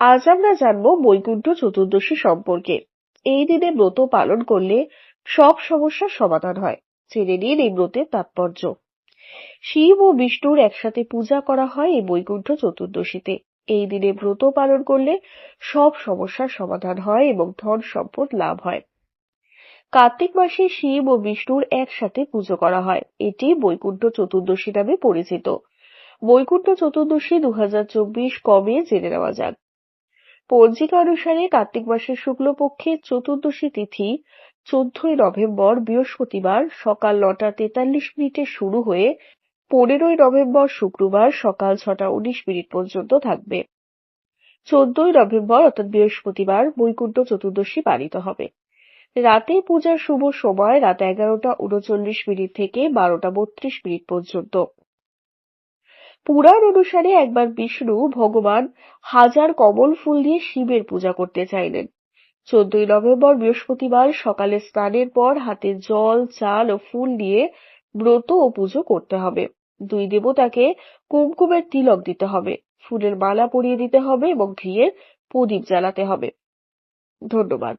আজ আমরা জানব বৈকুণ্ঠ চতুর্দশী সম্পর্কে। এই দিনে ব্রত পালন করলে সব সমস্যার সমাধান হয়। জেনে নিন এই ব্রতের তাৎপর্য। শিব ও বিষ্ণুর একসাথে পূজা করা হয় এই বৈকুণ্ঠ চতুর্দশীতে। এই দিনে ব্রত পালন করলে সব সমস্যার সমাধান হয় এবং ধন সম্পদ লাভ হয়। কার্তিক মাসে শিব ও বিষ্ণুর একসাথে পুজো করা হয়। এটি বৈকুণ্ঠ চতুর্দশী নামে পরিচিত। বৈকুণ্ঠ চতুর্দশী দু কবে? জেনে নেওয়া যাক। পঞ্জিকা অনুসারে কার্তিক মাসের শুক্লপক্ষের চতুর্দশী তিথি, চোদ্দই নভেম্বর বৃহস্পতিবার সকাল নটা তেতাল্লিশ মিনিটে শুরু হয়ে পনেরোই নভেম্বর শুক্রবার সকাল ছটা উনিশ মিনিট পর্যন্ত থাকবে। চোদ্দই নভেম্বর, অর্থাৎ বৃহস্পতিবার, বৈকুণ্ঠ চতুর্দশী পালিত হবে। রাতে পূজার শুভ সময় রাত এগারোটা উনচল্লিশ মিনিট থেকে বারোটা বত্রিশ মিনিট পর্যন্ত। পুরাণ অনুসারে একবার বিষ্ণু ভগবান হাজার কমল ফুল দিয়ে শিবের পূজা করতে চাইলেন। চোদ্দই নভেম্বর বৃহস্পতিবার সকালে স্নানের পর হাতে জল, চাল ও ফুল দিয়ে ব্রত ও পুজো করতে হবে। দুই দেবতাকে কুমকুমের তিলক দিতে হবে, ফুলের মালা পরিয়ে দিতে হবে এবং ঘিয়ের প্রদীপ জ্বালাতে হবে। ধন্যবাদ।